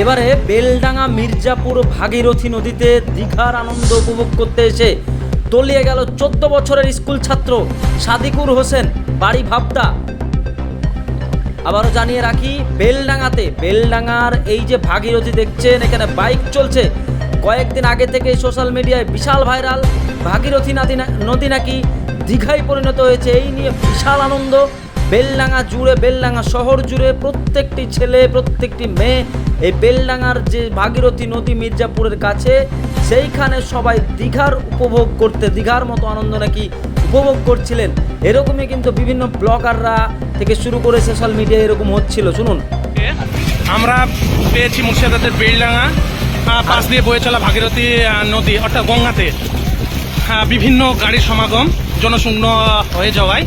এবারে বেলডাঙ্গা মির্জাপুর ভাগীরথী নদীতে দীঘার আনন্দ উপভোগ করতে এসে তলিয়ে গেল চোদ্দ বছরের স্কুল ছাত্র সাদিকুর হোসেন, বাড়ি ভাবতা আবারও জানিয়ে রাখি, বেলডাঙ্গাতে, বেলডাঙ্গার এই যে ভাগীরথী দেখছেন, এখানে বাইক চলছে। কয়েকদিন আগে থেকে সোশ্যাল মিডিয়ায় বিশাল ভাইরাল, ভাগীরথী নদী নদী নাকি দীঘায় পরিণত হয়েছে, এই নিয়ে বিশাল আনন্দ। বেলডাঙ্গা জুড়ে, বেলডাঙ্গা শহর জুড়ে প্রত্যেকটি ছেলে, প্রত্যেকটি মেয়ে এই বেলডাঙ্গার যে ভাগীরথী নদী মির্জাপুরের কাছে সেইখানে সবাই দীঘার উপভোগ করতে দীঘার মতো আনন্দ নাকি উপভোগ করছিলেন? এরকমই কিন্তু বিভিন্ন ব্লগাররা থেকে শুরু করে সোশ্যাল মিডিয়া এরকম হচ্ছিল। শুনুন। আমরা পেয়েছি মুর্শিদাবাদের বেলডাঙ্গা আহ, পাশ দিয়ে বয়ে চলা ভাগীরথী নদী অর্থাৎ গঙ্গাতে। বিভিন্ন গাড়ির সমাগম জনশূন্য হয়ে যাওয়ায়।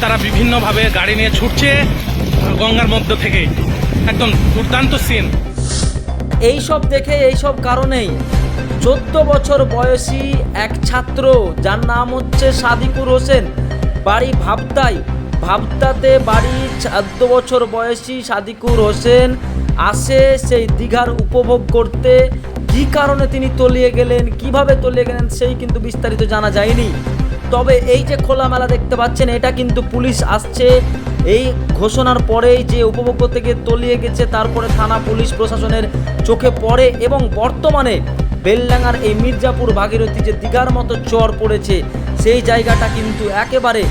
তারা বিভিন্নভাবে গাড়ি নিয়ে ছুটছে। গঙ্গার মধ্য থেকে। একদম দুর্দান্ত সিন এই সব দেখে এই সব কারণেই চোদ্দ বছর বয়সী এক ছাত্র, যার নাম হচ্ছে সাদিকুর হোসেন, বাড়ি ভাবতাই। ভাবতাতে বাড়ি চোদ্দ বছর বয়সী সাদিকুর হোসেন আসে সেই দীঘার উপভোগ করতে। কী কারণে তিনি তলিয়ে গেলেন, কীভাবে তলিয়ে গেলেন, সেই কিন্তু বিস্তারিত জানা যায়নি। তবে এই যে খোলামেলা দেখতে পাচ্ছেন, এটা কিন্তু পুলিশ আসছে। এই ঘোষণার পরেই যে উপভোগ্য থেকে তলিয়ে গেছে, তারপরে থানা, পুলিশ, প্রশাসনের চোখে পড়ে এবং বর্তমানে বেলডাঙ্গার এই মির্জাপুর ভাগীরথী যে দিঘার মতো চর পড়েছে, সেই জায়গাটা কিন্তু একেবারে